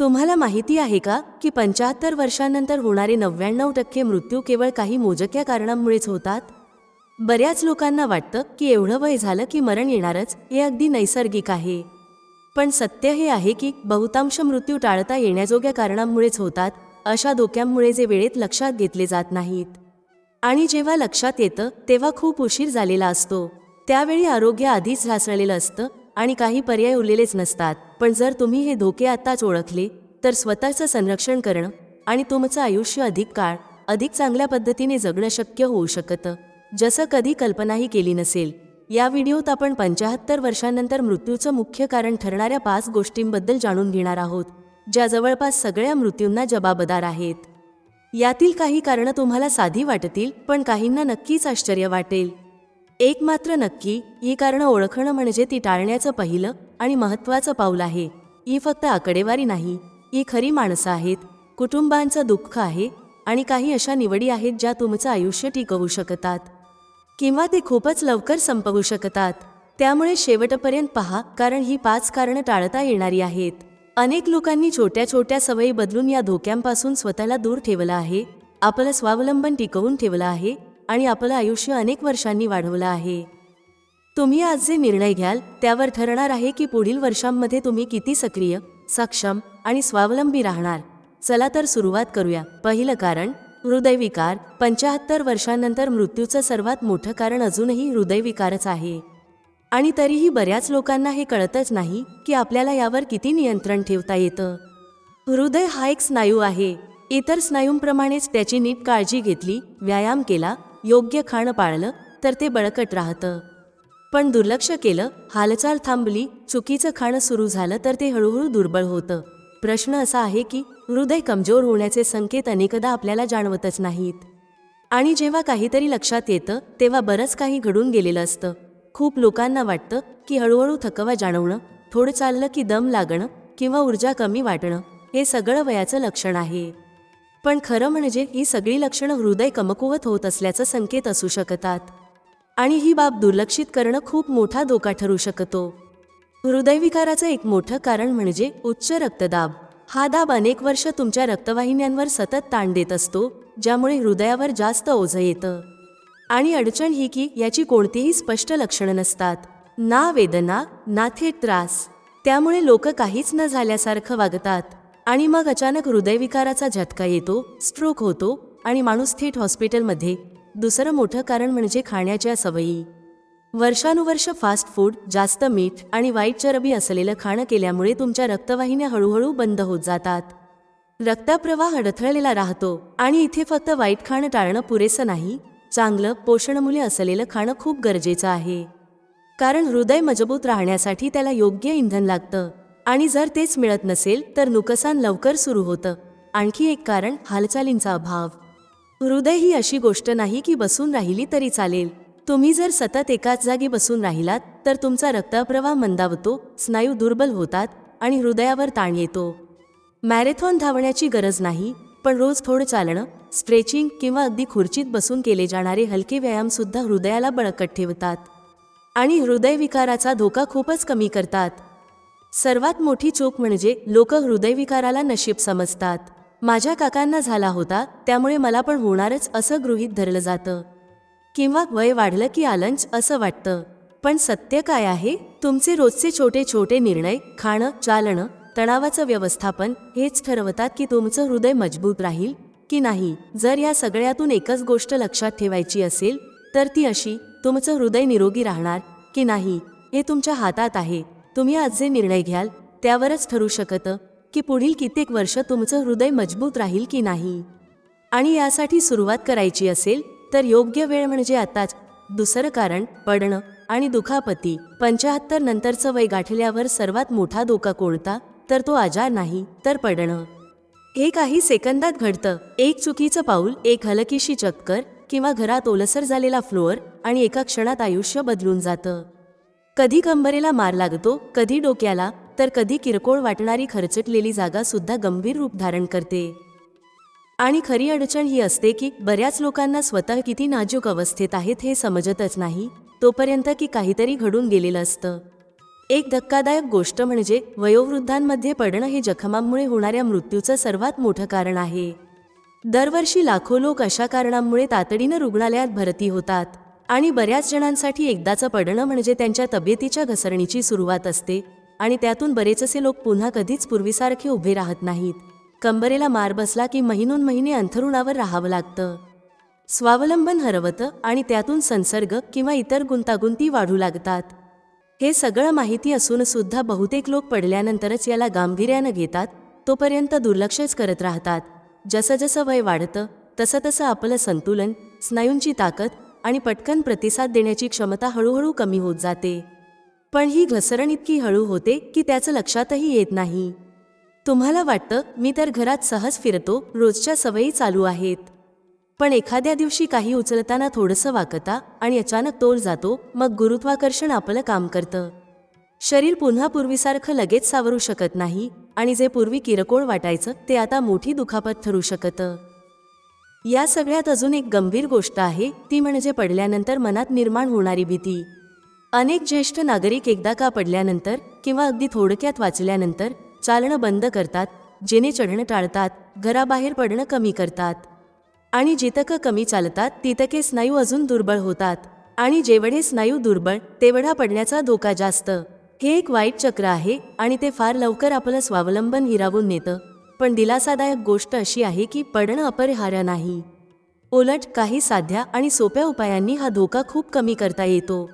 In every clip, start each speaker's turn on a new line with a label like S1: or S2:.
S1: तुम्हाला माहिती आहे का की पंच्याहत्तर वर्षांनंतर होणारे नव्याण्णव टक्के मृत्यू केवळ काही मोजक्या कारणांमुळेच होतात? बऱ्याच लोकांना वाटतं की एवढं वय झालं की मरण येणारच हे अगदी नैसर्गिक आहे. पण सत्य हे आहे की बहुतांश मृत्यू टाळता येण्याजोग्या कारणांमुळेच होतात अशा धोक्यांमुळे जे वेळेत लक्षात घेतले जात नाहीत. आणि जेव्हा लक्षात येतं तेव्हा खूप उशीर झालेला असतो. त्यावेळी आरोग्य आधीच ढासळलेलं असतं आणि काही पर्याय उरलेलेच नसतात. पण जर तुम्ही हे धोके आत्ताच ओळखले तर स्वतःचं संरक्षण करणं आणि तुमचं आयुष्य अधिक काळ अधिक चांगल्या पद्धतीने जगणं शक्य होऊ शकतं. जसं कधी कल्पनाही केली नसेल. या व्हिडिओत आपण पंच्याहत्तर वर्षांनंतर मृत्यूचं मुख्य कारण ठरणाऱ्या पाच गोष्टींबद्दल जाणून घेणार आहोत ज्या जवळपास सगळ्या मृत्यूंना जबाबदार आहेत. यातील काही कारणं तुम्हाला साधी वाटतील पण काहींना नक्कीच आश्चर्य वाटेल. एक मात्र नक्की ही कारणं ओळखणं म्हणजे ती टाळण्याचं पहिलं आणि महत्त्वाचं पाऊल आहे. ही फक्त आकडेवारी नाही. ही खरी माणसं आहेत कुटुंबांचं दुःख आहे आणि काही अशा निवडी आहेत ज्या तुमचं आयुष्य टिकवू शकतात. किंवा ते खूपच लवकर संपवू शकतात. त्यामुळे शेवटपर्यंत पहा कारण ही पाच कारणं टाळता येणारी आहेत. अनेक लोकांनी छोट्या छोट्या सवयी बदलून या धोक्यांपासून स्वतःला दूर ठेवलं आहे. आपलं स्वावलंबन टिकवून ठेवलं आहे. आणि आपलं आयुष्य अनेक वर्षांनी वाढवलं आहे. तुम्ही आज जे निर्णय घ्याल त्यावर ठरणार आहे की पुढील वर्षांमध्ये तुम्ही किती सक्रिय सक्षम आणि स्वावलंबी राहणार. चला तर सुरुवात करूया. पहिलं कारण हृदयविकार. पंचाहत्तर वर्षांनंतर मृत्यूचं सर्वात मोठं कारण अजूनही हृदयविकारच आहे. आणि तरीही बऱ्याच लोकांना हे कळतच नाही की आपल्याला यावर किती नियंत्रण ठेवता येतं. हृदय हा एक स्नायू आहे. इतर स्नायूंप्रमाणेच त्याची नीट काळजी घेतली व्यायाम केला योग्य खाणं पाळलं तर ते बळकट राहतं. पण दुर्लक्ष केलं हालचाल थांबली चुकीचं खाणं सुरू झालं तर ते हळूहळू दुर्बळ होतं. प्रश्न असा आहे की हृदय कमजोर होण्याचे संकेत अनेकदा आपल्याला जाणवतच नाहीत. आणि जेव्हा काहीतरी लक्षात येतं तेव्हा बरंच काही घडून गेलेलं असतं. खूप लोकांना वाटतं की हळूहळू थकवा जाणवणं थोडं चाललं की दम लागणं किंवा ऊर्जा कमी वाटणं हे सगळं वयाचं लक्षण आहे. पण खरं म्हणजे ही सगळी लक्षणं हृदय कमकुवत होत असल्याचं संकेत असू शकतात. आणि ही बाब दुर्लक्षित करणं खूप मोठा धोका ठरू शकतो. हृदयविकाराचं एक मोठं कारण म्हणजे उच्च रक्तदाब. हा दाब अनेक वर्ष तुमच्या रक्तवाहिन्यांवर सतत ताण देत असतो ज्यामुळे हृदयावर जास्त ओझं येतं. आणि अडचण ही की याची कोणतीही स्पष्ट लक्षणं नसतात. ना वेदना ना थेट त्रास. त्यामुळे लोक काहीच न झाल्यासारखं वागतात. आणि मग अचानक हृदयविकाराचा झटका येतो स्ट्रोक होतो आणि माणूस थेट हॉस्पिटलमध्ये दुसरं मोठं कारण म्हणजे खाण्याच्या सवयी. वर्षानुवर्ष फास्ट फूड जास्त मीठ आणि वाईट चरबी असलेलं खाणं केल्यामुळे तुमच्या रक्तवाहिन्या हळूहळू बंद होत जातात. रक्तप्रवाह अडथळलेला राहतो आणि इथे फक्त वाईट खाणं टाळणं पुरेसं नाही चांगलं पोषणमूल्य असलेलं खाणं खूप गरजेचं आहे. कारण हृदय मजबूत राहण्यासाठी त्याला योग्य इंधन लागतं. आणि जर तेच मिळत नसेल तर नुकसान लवकर सुरू होतं. आणखी एक कारण हालचालींचा अभाव. हृदय ही अशी गोष्ट नाही की बसून राहिली तरी चालेल. तुम्ही जर सतत एकाच जागी बसून राहिलात तर तुमचा रक्तप्रवाह मंदावतो स्नायू दुर्बल होतात आणि हृदयावर ताण येतो. मॅरेथॉन धावण्याची गरज नाही पण रोज थोडं चालणं स्ट्रेचिंग किंवा अगदी खुर्चीत बसून केले जाणारे हलके व्यायामसुद्धा हृदयाला बळकट ठेवतात. आणि हृदयविकाराचा धोका खूपच कमी करतात. सर्वात मोठी चूक म्हणजे लोक हृदयविकाराला नशीब समजतात. माझ्या काकांना झाला होता त्यामुळे मला पण होणारच असं गृहीत धरलं जातं. किंवा वय वाढलं की आलंच असं वाटतं. पण सत्य काय आहे? तुमचे रोजचे छोटे छोटे निर्णय खाणं चालणं तणावाचं व्यवस्थापन हेच ठरवतात की तुमचं हृदय मजबूत राहील की नाही. जर या सगळ्यातून एकच गोष्ट लक्षात ठेवायची असेल तर ती अशी तुमचं हृदय निरोगी राहणार की नाही हे तुमच्या हातात आहे. तुम्ही आज जे निर्णय घ्याल त्यावरच ठरू शकतं की पुढील कित्येक वर्ष तुमचं हृदय मजबूत राहील की नाही. आणि यासाठी सुरुवात करायची असेल तर योग्य वेळ म्हणजे आताच. दुसरं कारण पडणं आणि दुखापती. पंचाहत्तर नंतरचं वय गाठल्यावर सर्वात मोठा धोका कोणता? तर तो आजार नाही तर पडणं. हे काही सेकंदात घडतं. एक चुकीचं पाऊल एक हलकीशी चक्कर किंवा घरात ओलसर झालेला फ्लोअर आणि एका क्षणात आयुष्य बदलून जातं. कधी कंबरेला मार लागतो कधी डोक्याला तर कधी किरकोळ वाटणारी खरचटलेली जागा सुद्धा गंभीर रूप धारण करते. आणि खरी अडचण ही असते की बऱ्याच लोकांना स्वतः किती नाजूक अवस्थेत आहेत हे समजतच नाही तोपर्यंत की काहीतरी घडून गेलेलं असतं. एक धक्कादायक गोष्ट म्हणजे वयोवृद्धांमध्ये पडणं हे जखमांमुळे होणाऱ्या मृत्यूचं सर्वात मोठं कारण आहे. दरवर्षी लाखो लोक अशा कारणांमुळे तातडीनं रुग्णालयात भरती होतात. आणि बऱ्याच जणांसाठी एकदाचं पडणं म्हणजे त्यांच्या तब्येतीच्या घसरणीची सुरुवात असते आणि त्यातून बरेचसे लोक पुन्हा कधीच पूर्वीसारखे उभे राहत नाहीत. कंबरेला मार बसला की महिनोन महिने अंथरुणावर राहावं लागतं. स्वावलंबन हरवतं आणि त्यातून संसर्ग किंवा इतर गुंतागुंती वाढू लागतात. हे सगळं माहिती असून सुद्धा बहुतेक लोक पडल्यानंतरच याला गांभीर्यानं घेतात तोपर्यंत दुर्लक्षच करत राहतात. जसं जसं वय वाढतं तसं तसं आपलं संतुलन स्नायूंची ताकद आणि पटकन प्रतिसाद देण्याची क्षमता हळूहळू कमी होत जाते. पण ही घसरण इतकी हळू होते की त्याचं लक्षातही येत नाही. तुम्हाला वाटतं मी तर घरात सहज फिरतो रोजच्या सवयी चालू आहेत. पण एखाद्या दिवशी काही उचलताना थोडंसं वाकता आणि अचानक तोल जातो मग गुरुत्वाकर्षण आपलं काम करतं. शरीर पुन्हा पूर्वीसारखं लगेच सावरू शकत नाही आणि जे पूर्वी किरकोळ वाटायचं ते आता मोठी दुखापत ठरू शकतं. या सगळ्यात अजून एक गंभीर गोष्ट आहे ती म्हणजे पडल्यानंतर मनात निर्माण होणारी भीती. अनेक ज्येष्ठ नागरिक एकदा का पडल्यानंतर किंवा अगदी थोडक्यात वाचल्यानंतर चालणं बंद करतात जेणे चढणं टाळतात घराबाहेर पडणं कमी करतात. आणि जितकं कमी चालतात तितके स्नायू अजून दुर्बळ होतात. आणि जेवढे स्नायू दुर्बळ तेवढा पडण्याचा धोका जास्त. हे एक वाईट चक्र आहे आणि ते फार लवकर आपलं स्वावलंबन हिरावून नेतं. पण दिलासादायक गोष्ट अशी आहे की पडणं अपरिहार्य नाही. उलट काही साध्या आणि सोप्या उपायांनी हा धोका खूप कमी करता येतो.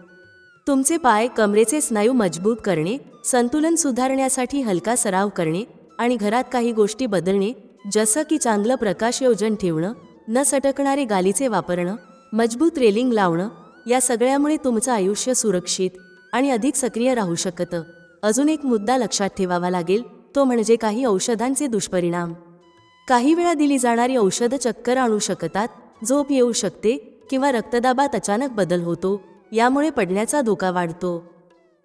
S1: तुमचे पाय कमरेचे स्नायू मजबूत करणे संतुलन सुधारण्यासाठी हलका सराव करणे आणि घरात काही गोष्टी बदलणे जसं की चांगलं प्रकाशयोजन ठेवणं न सटकणारे गालीचे वापरणं मजबूत रेलिंग लावणं या सगळ्यामुळे तुमचं आयुष्य सुरक्षित आणि अधिक सक्रिय राहू शकतं. अजून एक मुद्दा लक्षात ठेवावा लागेल तो म्हणजे काही औषधांचे दुष्परिणाम. काही वेळा दिली जाणारी औषधं चक्कर आणू शकतात झोप येऊ शकते किंवा रक्तदाबात अचानक बदल होतो यामुळे पडण्याचा धोका वाढतो.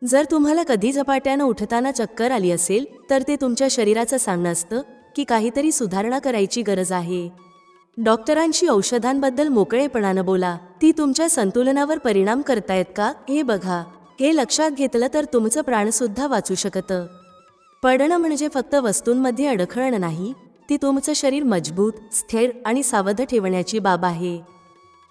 S1: जर तुम्हाला कधी झपाट्यानं उठताना चक्कर आली असेल तर ते तुमच्या शरीराचं सांगणं असतं की काहीतरी सुधारणा करायची गरज आहे. डॉक्टरांशी औषधांबद्दल मोकळेपणानं बोला. ती तुमच्या संतुलनावर परिणाम करतायत का हे बघा. हे लक्षात घेतलं तर तुमचं प्राणसुद्धा वाचू शकतं. पडणं म्हणजे फक्त वस्तूंमध्ये अडखळणं नाही ती तुमचं शरीर मजबूत स्थिर आणि सावध ठेवण्याची बाब आहे.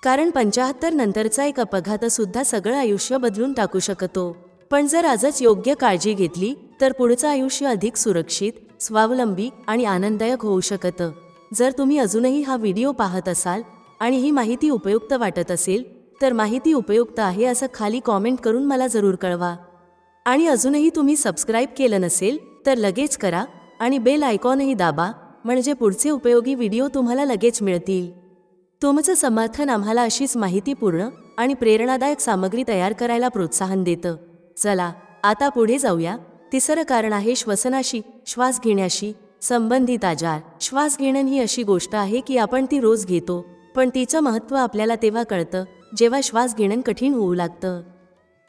S1: कारण पंचाहत्तर नंतरचा एक अपघातसुद्धा सगळं आयुष्य बदलून टाकू शकतो. पण जर आजच योग्य काळजी घेतली तर पुढचं आयुष्य अधिक सुरक्षित स्वावलंबी आणि आनंददायक होऊ शकतं. जर तुम्ही अजूनही हा व्हिडिओ पाहत असाल आणि ही माहिती उपयुक्त वाटत असेल तर माहिती उपयुक्त आहे असं खाली कॉमेंट करून मला जरूर कळवा. आणि अजूनही तुम्ही सबस्क्राईब केलं नसेल तर लगेच करा आणि बेल आयकॉनही दाबा म्हणजे पुढचे उपयोगी व्हिडिओ तुम्हाला लगेच मिळतील. तुमचं समर्थन आम्हाला अशीच माहितीपूर्ण आणि प्रेरणादायक सामग्री तयार करायला प्रोत्साहन देतं. चला आता पुढे जाऊया. तिसरं कारण आहे श्वसनाशी श्वास घेण्याशी संबंधित आजार. श्वास घेणं ही अशी गोष्ट आहे की आपण ती रोज घेतो पण तिचं महत्त्व आपल्याला तेव्हा कळतं जेव्हा श्वास घेणं कठीण होऊ लागतं.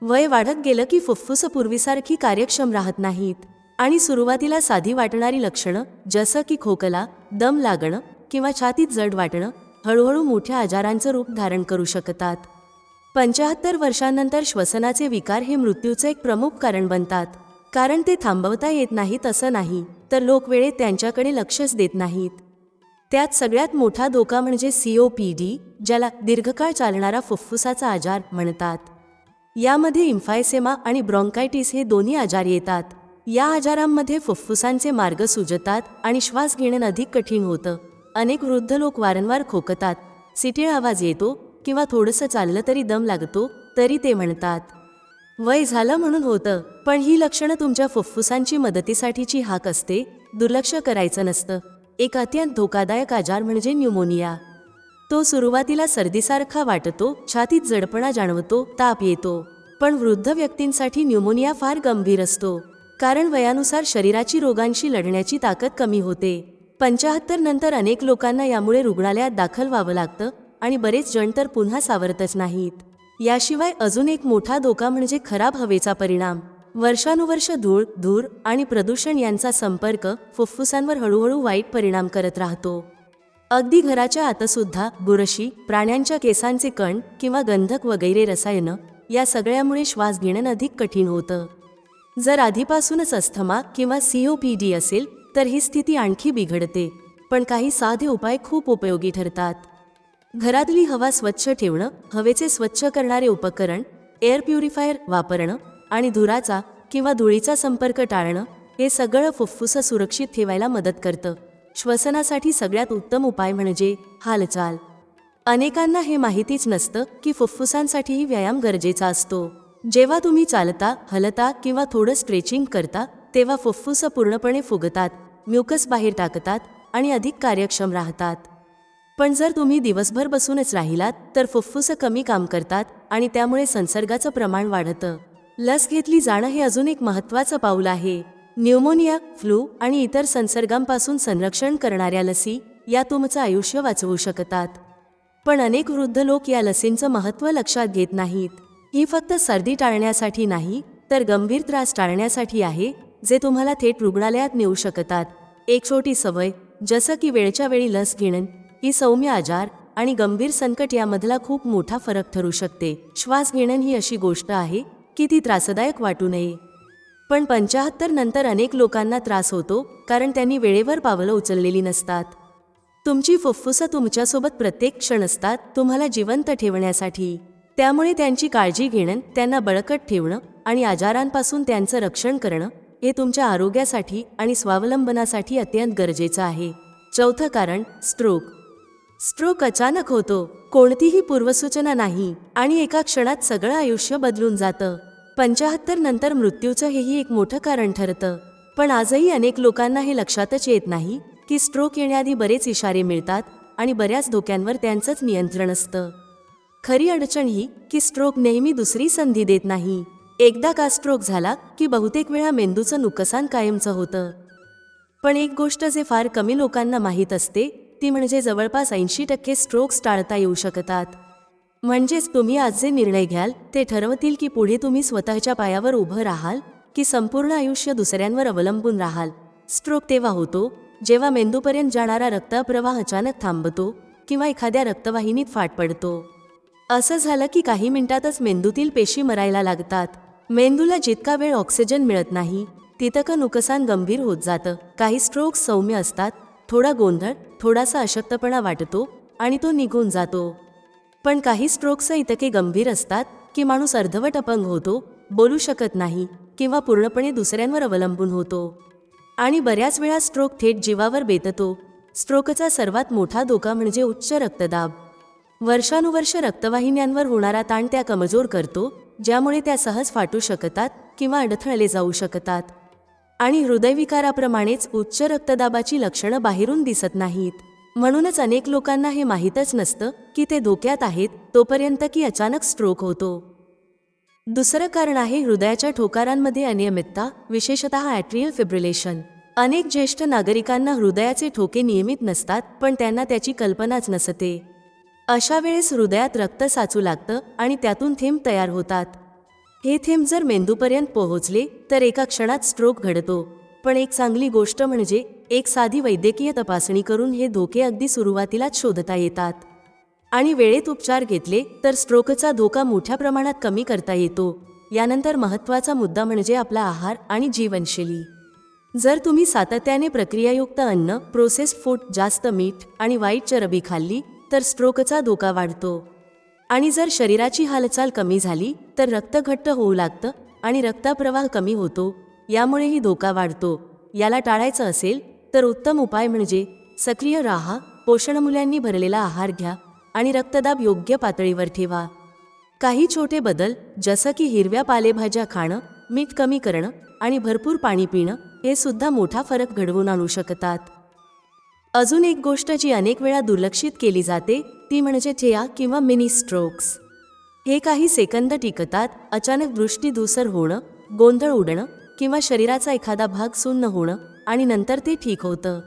S1: वय वाढत गेलं की फुफ्फुसं पूर्वीसारखी कार्यक्षम राहत नाहीत. आणि सुरुवातीला साधी वाटणारी लक्षणं जसं की खोकला दम लागणं किंवा छातीत जड वाटणं हळूहळू मोठ्या आजारांचं रूप धारण करू शकतात. पंचाहत्तर वर्षांनंतर श्वसनाचे विकार हे मृत्यूचं एक प्रमुख कारण बनतात. कारण ते थांबवता येत नाहीत असं नाही तर लोक वेळेत त्यांच्याकडे लक्षच देत नाहीत. त्यात सगळ्यात मोठा धोका म्हणजे सीओ पी डी ज्याला दीर्घकाळ चालणारा फुफ्फुसाचा आजार म्हणतात. यामध्ये इम्फायसेमा आणि ब्रॉन्कायटिस हे दोन्ही आजार येतात. या आजारांमध्ये फुफ्फुसांचे मार्ग सुजतात आणि श्वास घेणं अधिक कठीण होतं. अनेक वृद्ध लोक वारंवार खोकतात. सिटीळ आवाज येतो किंवा थोडंसं चाललं तरी दम लागतो तरी ते म्हणतात वय झालं म्हणून होतं पण ही लक्षणं तुमच्या फुफ्फुसांची मदतीसाठीची हाक असते दुर्लक्ष करायचं नसतं. एक अत्यंत धोकादायक आजार म्हणजे न्यूमोनिया. तो सुरुवातीला सर्दीसारखा वाटतो छातीत जडपणा जाणवतो ताप येतो. पण वृद्ध व्यक्तींसाठी न्यूमोनिया फार गंभीर असतो. कारण वयानुसार शरीराची रोगांशी लढण्याची ताकद कमी होते. पंचाहत्तर नंतर अनेक लोकांना यामुळे रुग्णालयात दाखल व्हावं लागतं आणि बरेच जण तर पुन्हा सावरतच नाहीत. याशिवाय अजून एक मोठा धोका म्हणजे खराब हवेचा परिणाम. वर्षानुवर्ष धूळ धूर आणि प्रदूषण यांचा संपर्क फुफ्फुसांवर हळूहळू वाईट परिणाम करत राहतो. अगदी घराच्या आतसुद्धा बुरशी प्राण्यांच्या केसांचे कण किंवा गंधक वगैरे रसायनं या सगळ्यामुळे श्वास घेणं अधिक कठीण होतं. जर आधीपासूनच अस्थमा किंवा सीओपीडी असेल तर ही स्थिती आणखी बिघडते. पण काही साधे उपाय खूप उपयोगी ठरतात. घरातली हवा स्वच्छ ठेवणं हवेचे स्वच्छ करणारे उपकरण एअर प्युरिफायर वापरणं आणि धुराचा किंवा धुळीचा संपर्क टाळणं हे सगळं फुफ्फुसं सुरक्षित ठेवायला मदत करतं. श्वसनासाठी सगळ्यात उत्तम उपाय म्हणजे हालचाल. अनेकांना हे माहितीच नसतं की फुफ्फुसांसाठीही व्यायाम गरजेचा असतो. जेव्हा तुम्ही चालता हलता किंवा थोडं स्ट्रेचिंग करता तेव्हा फुफ्फुसं पूर्णपणे फुगतात म्युकस बाहेर टाकतात आणि अधिक कार्यक्षम राहतात. पण जर तुम्ही दिवसभर बसूनच राहिलात तर फुफ्फुसं कमी काम करतात आणि त्यामुळे संसर्गाचं प्रमाण वाढतं. लस घेतली जाणं हे अजून एक महत्त्वाचं पाऊल आहे. न्यूमोनिया फ्लू आणि इतर संसर्गांपासून संरक्षण करणाऱ्या लसी या तुमचं आयुष्य वाचवू शकतात. पण अनेक वृद्ध लोक या लसींचं महत्त्व लक्षात घेत नाहीत. ही फक्त सर्दी टाळण्यासाठी नाही तर गंभीर त्रास टाळण्यासाठी आहे जे तुम्हाला थेट रुग्णालयात नेऊ शकतात. एक छोटी सवय जसं की वेळच्या वेळी लस घेणं ही सौम्य आजार आणि गंभीर संकट यामधला खूप मोठा फरक ठरू शकते. श्वास घेणं ही अशी गोष्ट आहे की ती त्रासदायक वाटू नये. पण पंचाहत्तर नंतर अनेक लोकांना त्रास होतो कारण त्यांनी वेळेवर पावलं उचललेली नसतात. तुमची फुफ्फुसं तुमच्यासोबत प्रत्येक क्षण असतात तुम्हाला जिवंत ठेवण्यासाठी. त्यामुळे त्यांची काळजी घेणं त्यांना बळकट ठेवणं आणि आजारांपासून त्यांचं रक्षण करणं हे तुमच्या आरोग्यासाठी आणि स्वावलंबनासाठी अत्यंत गरजेचं आहे. चौथं कारण स्ट्रोक स्ट्रोक अचानक होतो कोणतीही पूर्वसूचना नाही आणि एका क्षणात सगळं आयुष्य बदलून जातं. पंचाहत्तर नंतर मृत्यूचं हेही एक मोठं कारण ठरतं. पण आजही अनेक लोकांना हे लक्षातच येत नाही की स्ट्रोक येण्याआधी बरेच इशारे मिळतात आणि बऱ्याच धोक्यांवर त्यांचंच नियंत्रण असतं. खरी अडचण ही की स्ट्रोक नेहमी दुसरी संधी देत नाही. एकदा का स्ट्रोक झाला की बहुतेक वेळा मेंदूचं नुकसान कायमचं होतं. पण एक गोष्ट जे फार कमी लोकांना माहीत असते ती म्हणजे जवळपास ऐंशी टक्के स्ट्रोक्स टाळता येऊ शकतात. म्हणजेच तुम्ही आज जे निर्णय घ्याल ते ठरवतील की पुढे तुम्ही स्वतःच्या पायावर उभं राहाल की संपूर्ण आयुष्य दुसऱ्यांवर अवलंबून राहाल. स्ट्रोक तेव्हा होतो जेव्हा मेंदूपर्यंत जाणारा रक्तप्रवाह अचानक थांबतो किंवा एखाद्या रक्तवाहिनीत फाट पडतो. असं झालं की काही मिनिटातच मेंदूतील पेशी मरायला लागतात. मेंदूला जितका वेळ ऑक्सिजन मिळत नाही तितकं नुकसान गंभीर होत जातं. काही स्ट्रोक्स सौम्य असतात थोडा गोंधळ थोडासा अशक्तपणा वाटतो आणि तो निघून जातो. पण काही स्ट्रोक्स इतके गंभीर असतात की माणूस अर्धवट अपंग होतो बोलू शकत नाही किंवा पूर्णपणे दुसऱ्यांवर अवलंबून होतो. आणि बऱ्याच वेळा स्ट्रोक थेट जीवावर बेततो. स्ट्रोकचा सर्वात मोठा धोका म्हणजे उच्च रक्तदाब. वर्षानुवर्ष रक्तवाहिन्यांवर होणारा ताण त्या कमजोर करतो ज्यामुळे त्या सहज फाटू शकतात किंवा अडथळले जाऊ शकतात. आणि हृदयविकाराप्रमाणेच उच्च रक्तदाबाची लक्षणं बाहेरून दिसत नाहीत. म्हणूनच अनेक लोकांना हे माहीतच नसतं की ते धोक्यात आहेत तोपर्यंत की अचानक स्ट्रोक होतो. दुसरं कारण आहे हृदयाच्या ठोकारांमध्ये अनियमितता विशेषतः ॲट्रियल फिब्रिलेशन. अनेक ज्येष्ठ नागरिकांना हृदयाचे ठोके नियमित नसतात पण त्यांना त्याची कल्पनाच नसते. अशा वेळेस हृदयात रक्त साचू लागतं आणि त्यातून थेंब तयार होतात. हे थेंब जर मेंदूपर्यंत पोहोचले तर एका क्षणात स्ट्रोक घडतो. पण एक चांगली गोष्ट म्हणजे एक साधी वैद्यकीय तपासणी करून हे धोके अगदी सुरुवातीलाच शोधता येतात. आणि वेळेत उपचार घेतले तर स्ट्रोकचा धोका मोठ्या प्रमाणात कमी करता येतो. यानंतर महत्त्वाचा मुद्दा म्हणजे आपला आहार आणि जीवनशैली. जर तुम्ही सातत्याने प्रक्रियायुक्त अन्न प्रोसेस फूड जास्त मीठ आणि वाईट चरबी खाल्ली तर स्ट्रोकचा धोका वाढतो. आणि जर शरीराची हालचाल कमी झाली तर रक्त घट्ट होऊ लागतं आणि रक्तप्रवाह कमी होतो. यामुळेही धोका वाढतो. याला टाळायचं असेल तर उत्तम उपाय म्हणजे सक्रिय राहा पोषणमूल्यांनी भरलेला आहार घ्या आणि रक्तदाब योग्य पातळीवर ठेवा. काही छोटे बदल जसं की हिरव्या पालेभाज्या खाणं मीठ कमी करणं आणि भरपूर पाणी पिणं हे सुद्धा मोठा फरक घडवून आणू शकतात. अजून एक गोष्ट जी अनेक वेळा दुर्लक्षित केली जाते ती म्हणजे ठेया किंवा मिनी स्ट्रोक्स. हे काही सेकंद टिकतात अचानक दृष्टी धूसर होणं गोंधळ उडणं किंवा शरीराचा एखादा भाग सुन्न होणं आणि नंतर ते ठीक होतं.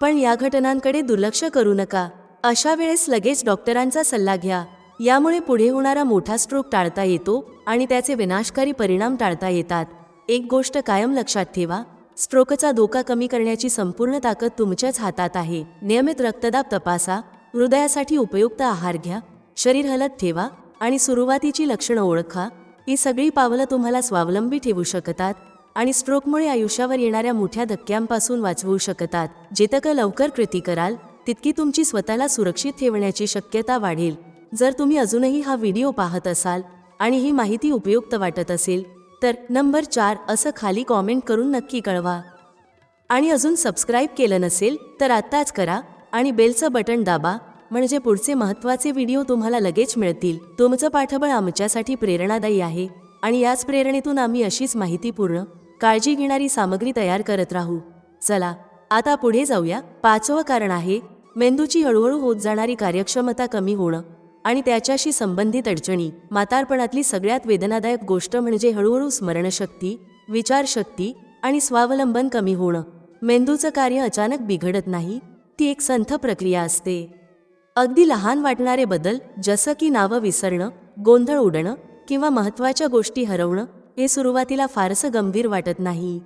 S1: पण या घटनांकडे दुर्लक्ष करू नका. अशा वेळेस लगेच डॉक्टरांचा सल्ला घ्या. यामुळे पुढे होणारा मोठा स्ट्रोक टाळता येतो आणि त्याचे विनाशकारी परिणाम टाळता येतात. एक गोष्ट कायम लक्षात ठेवा स्ट्रोकचा धोका कमी करण्याची संपूर्ण ताकद तुमच्याच हातात आहे. नियमित रक्तदाब तपासा हृदयासाठी उपयुक्त आहार घ्या शरीर हलत ठेवा आणि सुरुवातीची लक्षणं ओळखा. ही सगळी पावलं तुम्हाला स्वावलंबी ठेवू शकतात आणि स्ट्रोकमुळे आयुष्यावर येणाऱ्या मोठ्या धक्क्यांपासून वाचवू शकतात. जितकं लवकर कृती कराल तितकी तुमची स्वतःला सुरक्षित ठेवण्याची शक्यता वाढेल. जर तुम्ही अजूनही हा व्हिडिओ पाहत असाल आणि ही माहिती उपयुक्त वाटत असेल तर नंबर चार असं खाली कॉमेंट करून नक्की कळवा. आणि अजून सबस्क्राईब केलं नसेल तर आत्ताच करा आणि बेलचं बटन दाबा म्हणजे पुढचे महत्त्वाचे व्हिडिओ तुम्हाला लगेच मिळतील. तुमचं पाठबळ आमच्यासाठी प्रेरणादायी आहे. आणि याच प्रेरणेतून आम्ही अशीच माहितीपूर्ण काळजी घेणारी सामग्री तयार करत राहू. चला आता पुढे जाऊया. पाचवं कारण आहे मेंदूची हळूहळू होत जाणारी कार्यक्षमता कमी होणं. आणि त्याच्याशी संबंधित अडचणी. मातारपणातली सगळ्यात वेदनादायक गोष्ट म्हणजे हळूहळू स्मरणशक्ती विचारशक्ती आणि स्वावलंबन कमी होणं. मेंदूचं कार्य अचानक बिघडत नाही ती एक संथ प्रक्रिया असते. अगदी लहान वाटणारे बदल जसं की नावं विसरणं गोंधळ उडणं किंवा महत्त्वाच्या गोष्टी हरवणं हे सुरुवातीला फारसं गंभीर वाटत नाही.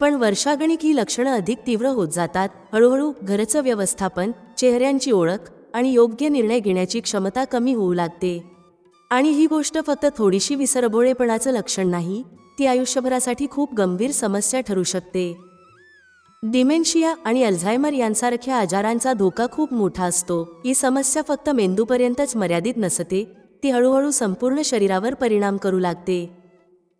S1: पण वर्षागणिक ही लक्षणं अधिक तीव्र होत जातात. हळूहळू घरचं व्यवस्थापन चेहऱ्यांची ओळख आणि योग्य निर्णय घेण्याची क्षमता कमी होऊ लागते. आणि ही गोष्ट फक्त थोडीशी विसरभोळेपणाचं लक्षण नाही ती आयुष्यभरासाठी खूप गंभीर समस्या ठरू शकते. डिमेन्शिया आणि अल्झायमर यांसारख्या आजारांचा धोका खूप मोठा असतो. ही समस्या फक्त मेंदूपर्यंतच मर्यादित नसते ती हळूहळू संपूर्ण शरीरावर परिणाम करू लागते.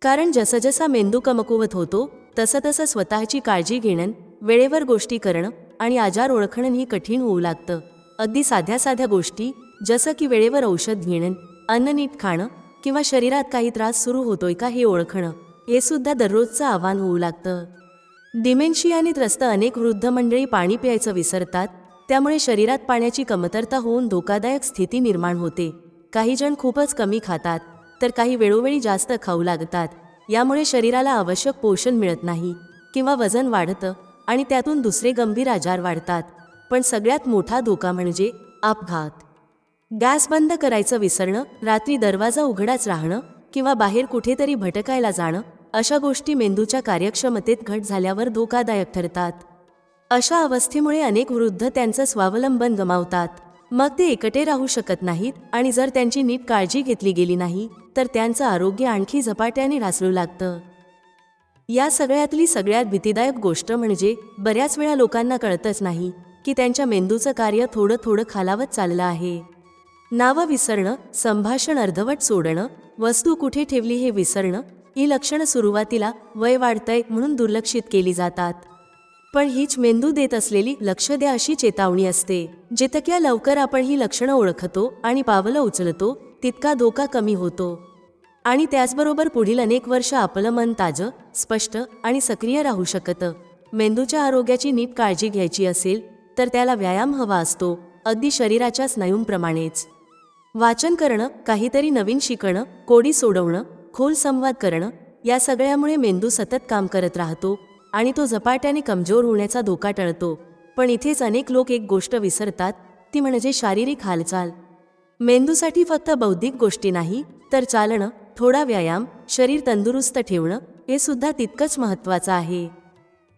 S1: कारण जसजसा मेंदू कमकुवत होतो तसं तसं स्वतःची काळजी घेणं वेळेवर गोष्टी करणं आणि आजार ओळखणं ही कठीण होऊ लागतं. अगदी साध्या साध्या गोष्टी जसं की वेळेवर औषध घेणं अन्न नीट खाणं किंवा शरीरात काही त्रास सुरू होतोय का हे ओळखणं हे सुद्धा दररोजचं आव्हान होऊ लागतं. डिमेन्शियाने त्रस्त अनेक वृद्ध मंडळी पाणी प्यायचं विसरतात त्यामुळे शरीरात पाण्याची कमतरता होऊन धोकादायक स्थिती निर्माण होते. काही जण खूपच कमी खातात तर काही वेळोवेळी जास्त खाऊ लागतात यामुळे शरीराला आवश्यक पोषण मिळत नाही किंवा वजन वाढतं आणि त्यातून दुसरे गंभीर आजार वाढतात. पण सगळ्यात मोठा धोका म्हणजे अपघात. गॅस बंद करायचं विसरणं रात्री दरवाजा उघडाच राहणं किंवा बाहेर कुठेतरी भटकायला जाणं अशा गोष्टी मेंदूच्या कार्यक्षमतेत घट झाल्यावर धोकादायक ठरतात. अशा अवस्थेमुळे अनेक वृद्ध त्यांचं स्वावलंबन गमावतात. मग ते एकटे राहू शकत नाहीत आणि जर त्यांची नीट काळजी घेतली गेली नाही तर त्यांचं आरोग्य आणखी झपाट्याने ढासळू लागतं. या सगळ्यातली सगळ्यात भीतीदायक गोष्ट म्हणजे बऱ्याच वेळा लोकांना कळतच नाही की त्यांच्या मेंदूचं कार्य थोडं थोडं खालावत चाललं आहे. नावं विसरणं संभाषण अर्धवट सोडणं वस्तू कुठे ठेवली हे विसरणं ही लक्षणं सुरुवातीला वय वाढतंय म्हणून दुर्लक्षित केली जातात. पण हीच मेंदू देत असलेली लक्ष द्या अशी चेतावणी असते जितक्या लवकर आपण ही लक्षणं ओळखतो आणि पावलं उचलतो तितका धोका कमी होतो. आणि त्याचबरोबर पुढील अनेक वर्ष आपलं मन ताजं स्पष्ट आणि सक्रिय राहू शकतं. मेंदूच्या आरोग्याची नीट काळजी घ्यायची असेल तर त्याला व्यायाम हवा असतो अगदी शरीराच्या स्नायूंप्रमाणेच वाचन करणं काहीतरी नवीन शिकणं कोडी सोडवणं खोल संवाद करणं या सगळ्यामुळे मेंदू सतत काम करत राहतो आणि तो झपाट्याने कमजोर होण्याचा धोका टळतो. पण इथेच अनेक लोक एक गोष्ट विसरतात ती म्हणजे शारीरिक हालचाल. मेंदूसाठी फक्त बौद्धिक गोष्टी नाही तर चालणं थोडा व्यायाम शरीर तंदुरुस्त ठेवणं हे सुद्धा तितकंच महत्त्वाचं आहे.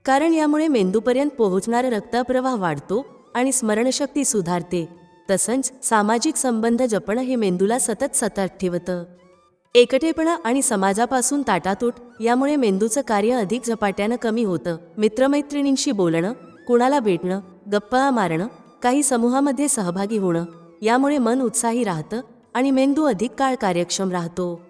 S1: कारण यामुळे मेंदूपर्यंत पोहोचणारा रक्तप्रवाह वाढतो आणि स्मरणशक्ती सुधारते. तसंच सामाजिक संबंध जपणं हे मेंदूला सतत सतत ठेवतं. एकटेपणा आणि समाजापासून ताटातूट यामुळे मेंदूचं कार्य अधिक झपाट्यानं कमी होतं. मित्रमैत्रिणींशी बोलणं कुणाला भेटणं गप्पा मारणं काही समूहामध्ये सहभागी होणं यामुळे मन उत्साही राहतं आणि मेंदू अधिक काळ कार्यक्षम राहतो.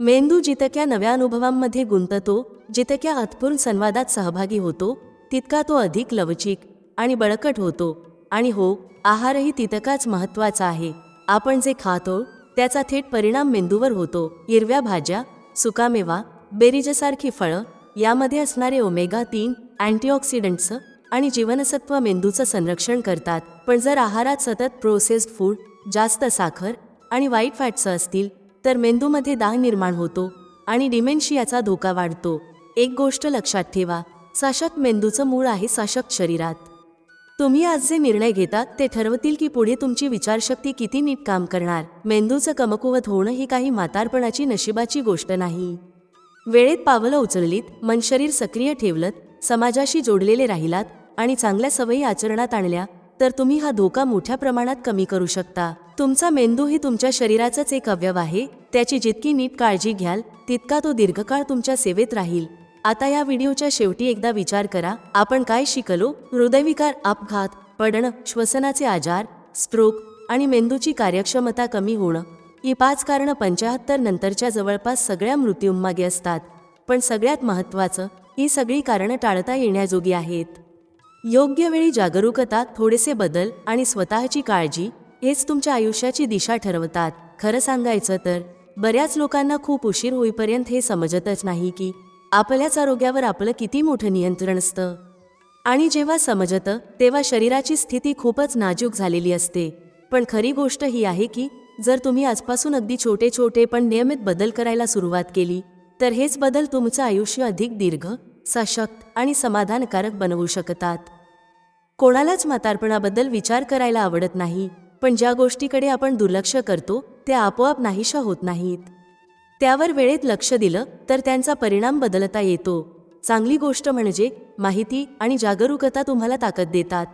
S1: मेंदू जितक्या नव्या अनुभवांमध्ये गुंततो जितक्या अर्थपूर्ण संवादात सहभागी होतो तितका तो अधिक लवचिक आणि बळकट होतो. आणि हो आहारही तितकाच महत्त्वाचा आहे. आपण जे खातो त्याचा थेट परिणाम मेंदूवर होतो. हिरव्या भाज्या सुकामेवा बेरीजसारखी फळं यामध्ये असणारे ओमेगा तीन अँटीऑक्सिडंट्स आणि जीवनसत्व मेंदूचं संरक्षण करतात. पण जर आहारात सतत प्रोसेस्ड फूड जास्त साखर आणि वाईट फॅट्स असतील तर मेंदूमध्ये दाह निर्माण होतो आणि डिमेन्शियाचा धोका वाढतो. एक गोष्ट लक्षात ठेवा साशक मेंदूचं मूळ आहे साशक शरीरात. तुम्ही आज जे निर्णय घेतात ते ठरवतील की पुढे तुमची विचारशक्ती किती नीट काम करणार. मेंदूचं कमकुवत होणं ही काही म्हातारपणाची नशिबाची गोष्ट नाही. वेळेत पावलं उचललीत मन शरीर सक्रिय ठेवलं समाजाशी जोडलेले राहिलात आणि चांगल्या सवयी आचरणात आणल्या तर तुम्ही हा धोका मोठ्या प्रमाणात कमी करू शकता. तुमचा मेंदू ही तुमच्या शरीराचाच एक अवयव आहे त्याची जितकी नीट काळजी घ्याल तितका तो दीर्घकाळ तुमच्या सेवेत राहील. आता या व्हिडिओच्या शेवटी एकदा विचार करा. आपण काय शिकलो? हृदयविकार अपघात पडणं श्वसनाचे आजार स्ट्रोक आणि मेंदूची कार्यक्षमता कमी होणं ही पाच कारणं पंच्याहत्तर नंतरच्या जवळपास सगळ्या मृत्यूंमागे असतात. पण सगळ्यात महत्त्वाचं ही सगळी कारणं टाळता येण्याजोगी आहेत. योग्य वेळी जागरूकता थोडेसे बदल आणि स्वतःची काळजी हेच तुमच्या आयुष्याची दिशा ठरवतात. खरं सांगायचं तर बऱ्याच लोकांना खूप उशीर होईपर्यंत हे समजतच नाही की आपल्याच आरोग्यावर आपलं किती मोठं नियंत्रण असतं? आणि जेव्हा समजतं तेव्हा शरीराची स्थिती खूपच नाजूक झालेली असते. पण खरी गोष्ट ही आहे की जर तुम्ही आजपासून अगदी छोटे छोटे पण नियमित बदल करायला सुरुवात केली तर हेच बदल तुमचं आयुष्य अधिक दीर्घ सशक्त आणि समाधानकारक बनवू शकतात. कोणालाच म्हातारपणाबद्दल विचार करायला आवडत नाही पण ज्या गोष्टीकडे आपण दुर्लक्ष करतो त्या आपोआप नाहीशा होत नाहीत. त्यावर वेळेत लक्ष दिलं तर त्यांचा परिणाम बदलता येतो. चांगली गोष्ट म्हणजे माहिती आणि जागरूकता तुम्हाला ताकद देतात.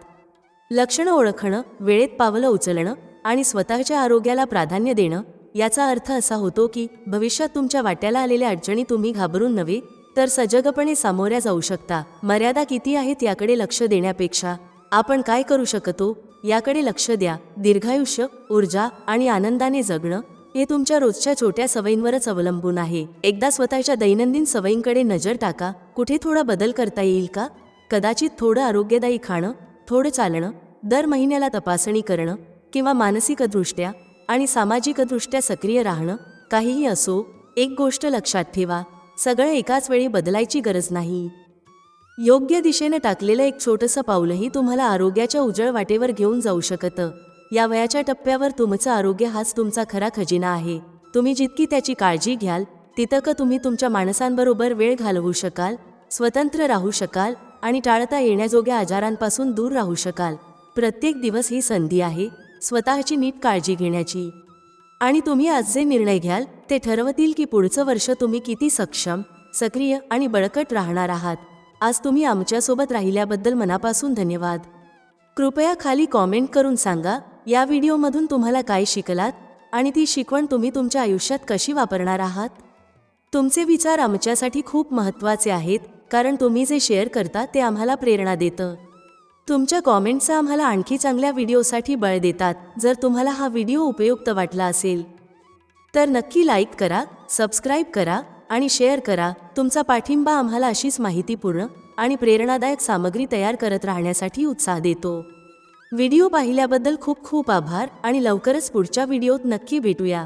S1: लक्षणं ओळखणं वेळेत पावलं उचलणं आणि स्वतःच्या आरोग्याला प्राधान्य देणं याचा अर्थ असा होतो की भविष्यात तुमच्या वाट्याला आलेल्या अडचणी तुम्ही घाबरून नव्हे तर सजगपणे सामोऱ्या जाऊ शकता. मर्यादा किती आहेत याकडे लक्ष देण्यापेक्षा? आपण काय करू शकतो? याकडे लक्ष द्या. दीर्घायुष्य ऊर्जा आणि आनंदाने जगणं हे तुमच्या रोजच्या छोट्या सवयींवरच अवलंबून आहे. एकदा स्वतःच्या दैनंदिन सवयींकडे नजर टाका. कुठे थोडा बदल करता येईल का? कदाचित थोडं आरोग्यदायी खाणं थोडं चालणं दर महिन्याला तपासणी करणं किंवा मानसिकदृष्ट्या आणि सामाजिकदृष्ट्या सक्रिय राहणं काहीही असो एक गोष्ट लक्षात ठेवा. सगळं एकाच वेळी बदलायची गरज नाही. योग्य दिशेनं टाकलेलं एक छोटंसं पाऊलही तुम्हाला आरोग्याच्या उजळ वाटेवर घेऊन जाऊ शकतं. या वयाच्या टप्प्यावर तुमचं आरोग्य हाच तुमचा खरा खजिना आहे. तुम्ही जितकी त्याची काळजी घ्याल तितकं तुम्ही तुमच्या माणसांबरोबर वेळ घालवू शकाल स्वतंत्र राहू शकाल आणि टाळता येण्याजोग्या आजारांपासून दूर राहू शकाल. प्रत्येक दिवस ही संधी आहे स्वतःची नीट काळजी घेण्याची. आणि तुम्ही आज जे निर्णय घ्याल ते ठरवतील की पुढचं वर्ष तुम्ही किती सक्षम सक्रिय आणि बळकट राहणार आहात. आज तुम्ही आमच्यासोबत राहिल्याबद्दल मनापासून धन्यवाद. कृपया खाली कॉमेंट करून सांगा या व्हिडिओमधून तुम्हाला काय शिकलात आणि ती शिकवण तुम्ही तुमच्या आयुष्यात कशी वापरणार आहात? तुमचे विचार आमच्यासाठी खूप महत्त्वाचे आहेत कारण तुम्ही जे शेअर करता ते आम्हाला प्रेरणा देतं. तुमच्या कॉमेंट्स आम्हाला आणखी चांगल्या व्हिडिओसाठी बळ देतात जर तुम्हाला हा व्हिडिओ उपयुक्त वाटला असेल. तर नक्की लाईक करा सबस्क्राईब करा आणि शेअर करा. तुमचा पाठिंबा आम्हाला अशीच माहितीपूर्ण आणि प्रेरणादायक सामग्री तयार करत राहण्यासाठी उत्साह देतो. व्हिडिओ पाहिल्याबद्दल खूप खूप आभार आणि लवकरच पुढच्या व्हिडिओत नक्की भेटूया.